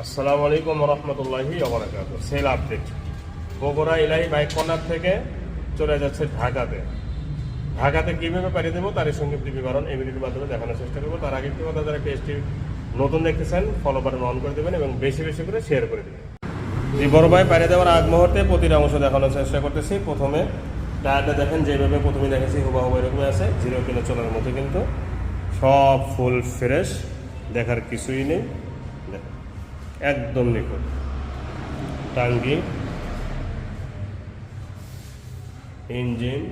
আসসালামু আলাইকুম রহমতুল্লাহি ওবরাকাত সেল আপডেট। বগুড়া ইলাহি বাইক কর্নার থেকে চলে যাচ্ছে ঢাকাতে। ঢাকাতে কীভাবে পাঠিয়ে দেবো তার সঙ্গে বিবরণ এই মাধ্যমে দেখানোর চেষ্টা করব। তার আগে একটু কথা, যারা পেজটি নতুন দেখতেছেন ফলো বাটন অন করে দেবেন এবং বেশি বেশি করে শেয়ার করে দেবেন। এই বড় ভাই পাঠিয়ে দেওয়ার আগ মুহূর্তে প্রতিটা অংশ দেখানোর চেষ্টা করতেছি। প্রথমে টায়ারটা দেখেন, যেভাবে প্রথমে দেখেছি হুবাহুব এরকমই আছে। জিরো কিলো চলার মতো কিন্তু। সব ফুল ফ্রেশ দেখার কিছুই নেই। একদম নিখুঁত। টাঙ্গি, ইঞ্জিন,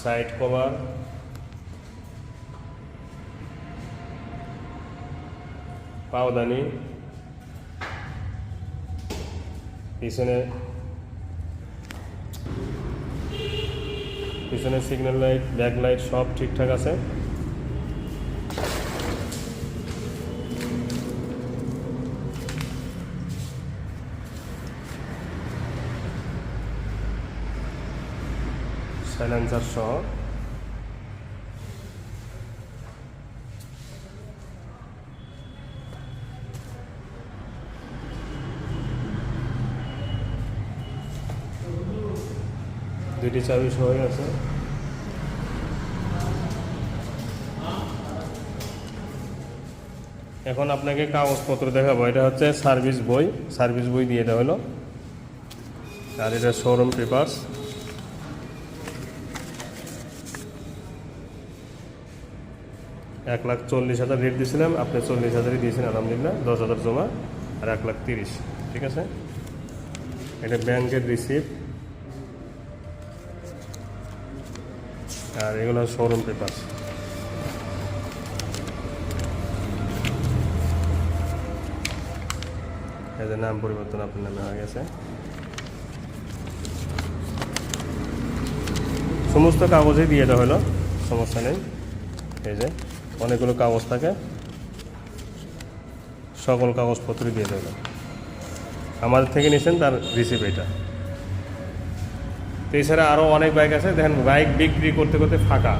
সাইড কভার, পাওদানি, পিছনে পিছনে সিগন্যাল লাইট ব্যাক লাইট সব ঠিকঠাক আছে। সাইলেন্সার সহ দুটি চাবি সহই আছে। এখন আপনাকে কাগজপত্র দেখাবো, এটা হচ্ছে সার্ভিস বই। সার্ভিস বই দিয়ে দেওয়া হলো। আর এটা শোরুম পেপার্স এক লাখ চল্লিশ হাজার রেট দিয়েছিলাম আপনি চল্লিশ হাজারই দিয়েছেন, আলহামদুলিল্লাহ, দশ হাজার জমা আর এক লাখ তিরিশ, ঠিক আছে? এটা ব্যাংকের রিসিপ্ট আর এগুলো শোরুম পেপার এদের নাম পরিবর্তন আপনার নামে হয়ে গেছে। সমস্ত কাগজই দিয়ে দেওয়া হলো, সমস্যা নেই। এই যে অনেকগুলো কাগজ থাকে। সকল কাগজপত্র দিয়ে দেবেন আমাদের থেকে নিয়েছেন তার রিসিপ এটা। তো এছাড়া আরও অনেক বাইক আছে। দেখেন বাইক বিক্রি করতে করতে ফাঁকা।